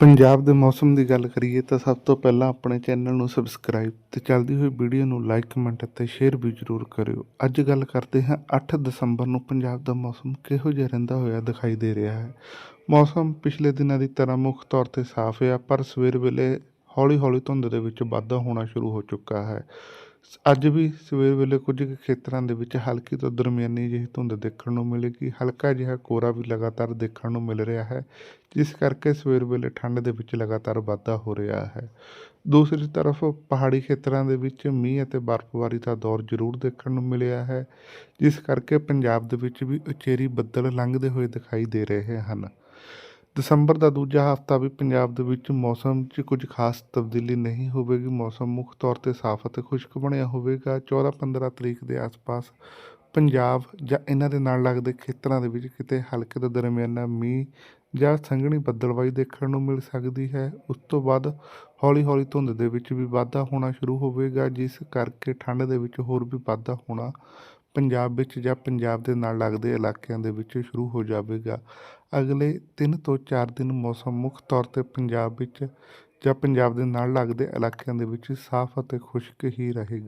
ਪੰਜਾਬ ਦੇ ਮੌਸਮ ਦੀ ਗੱਲ ਕਰੀਏ ਤਾਂ ਸਭ ਤੋਂ ਪਹਿਲਾਂ ਆਪਣੇ ਚੈਨਲ ਨੂੰ ਸਬਸਕ੍ਰਾਈਬ ਤੇ ਚੱਲਦੀ ਹੋਈ ਵੀਡੀਓ ਨੂੰ ਲਾਈਕ, ਕਮੈਂਟ ਅਤੇ ਸ਼ੇਅਰ ਵੀ ਜ਼ਰੂਰ ਕਰਿਓ। ਅੱਜ ਗੱਲ ਕਰਦੇ ਹਾਂ 8 ਦਸੰਬਰ ਨੂੰ ਪੰਜਾਬ ਦਾ ਮੌਸਮ ਕਿਹੋ ਜਿਹਾ ਰਹਿੰਦਾ ਹੋਇਆ ਦਿਖਾਈ ਦੇ ਰਿਹਾ ਹੈ। ਮੌਸਮ ਪਿਛਲੇ ਦਿਨਾਂ ਦੀ ਤਰ੍ਹਾਂ ਮੁੱਖ ਤੌਰ ਤੇ ਸਾਫ਼ ਹੈ, ਪਰ ਸਵੇਰ ਵੇਲੇ ਹੌਲੀ-ਹੌਲੀ ਧੁੰਦ ਦੇ ਵਿੱਚ ਵਾਧਾ ਹੋਣਾ ਸ਼ੁਰੂ ਹੋ ਚੁੱਕਾ ਹੈ। ਅੱਜ ਵੀ ਸਵੇਰ ਵੇਲੇ ਕੁਝ ਕੁ ਖੇਤਰਾਂ ਦੇ ਵਿੱਚ ਹਲਕੀ ਤੋਂ ਦਰਮਿਆਨੀ ਜਿਹੀ ਧੁੰਦ ਦੇਖਣ ਨੂੰ ਮਿਲੇਗੀ ਹਲਕਾ ਜਿਹਾ ਕੋਰਾ ਵੀ ਲਗਾਤਾਰ ਦੇਖਣ ਨੂੰ ਮਿਲ ਰਿਹਾ ਹੈ, ਜਿਸ ਕਰਕੇ ਸਵੇਰ ਵੇਲੇ ਠੰਡ ਦੇ ਵਿੱਚ ਲਗਾਤਾਰ ਵਾਧਾ ਹੋ ਰਿਹਾ ਹੈ। ਦੂਸਰੀ ਤਰਫ ਪਹਾੜੀ ਖੇਤਰਾਂ ਦੇ ਵਿੱਚ ਮੀਂਹ ਅਤੇ ਬਰਫ਼ਬਾਰੀ ਦਾ ਦੌਰ ਜ਼ਰੂਰ ਦੇਖਣ ਨੂੰ ਮਿਲਿਆ ਹੈ, ਜਿਸ ਕਰਕੇ ਪੰਜਾਬ ਦੇ ਵਿੱਚ ਵੀ ਉਚੇਰੀ ਬੱਦਲ ਲੰਘਦੇ ਹੋਏ ਦਿਖਾਈ ਦੇ ਰਹੇ ਹਨ। ਦਸੰਬਰ ਦਾ ਦੂਜਾ ਹਫ਼ਤਾ ਵੀ ਪੰਜਾਬ ਦੇ ਵਿੱਚ ਮੌਸਮ 'ਚ ਕੁਝ ਖਾਸ ਤਬਦੀਲੀ ਨਹੀਂ ਹੋਵੇਗੀ। ਮੌਸਮ ਮੁੱਖ ਤੌਰ ਤੇ ਸਾਫ਼ ਅਤੇ ਖੁਸ਼ਕ ਬਣਿਆ ਹੋਵੇਗਾ। 14-15 ਤਰੀਕ ਦੇ ਆਸ-ਪਾਸ ਪੰਜਾਬ ਜਾਂ ਇਹਨਾਂ ਦੇ ਨਾਲ ਲੱਗਦੇ ਖੇਤਰਾਂ ਦੇ ਵਿੱਚ ਕਿਤੇ ਹਲਕੇ ਤੋਂ ਦਰਮਿਆਨਾ ਮੀਂਹ ਜਾਂ ਸੰਘਣੀ ਬੱਦਲਵਾਈ ਦੇਖਣ ਨੂੰ ਮਿਲ ਸਕਦੀ ਹੈ। ਉਸ ਤੋਂ ਬਾਅਦ ਹੌਲੀ-ਹੌਲੀ ਧੁੰਦ ਦੇ ਵਿੱਚ ਵੀ ਵਾਧਾ ਹੋਣਾ ਸ਼ੁਰੂ ਹੋਵੇਗਾ, ਜਿਸ ਕਰਕੇ ਠੰਡ ਦੇ ਵਿੱਚ ਹੋਰ ਵੀ ਵਾਧਾ ਹੋਣਾ ਪੰਜਾਬ ਵਿੱਚ ਜਾਂ ਪੰਜਾਬ ਦੇ ਨਾਲ ਲੱਗਦੇ ਇਲਾਕਿਆਂ ਦੇ ਵਿੱਚ ਸ਼ੁਰੂ ਹੋ ਜਾਵੇਗਾ। ਅਗਲੇ 3 ਤੋਂ 4 ਦਿਨ ਮੌਸਮ ਮੁੱਖ ਤੌਰ ਤੇ ਪੰਜਾਬ ਵਿੱਚ ਜਾਂ ਪੰਜਾਬ ਦੇ ਨਾਲ ਲੱਗਦੇ ਇਲਾਕਿਆਂ ਦੇ ਵਿੱਚ ਸਾਫ਼ ਅਤੇ ਖੁਸ਼ਕ ਹੀ ਰਹੇਗਾ।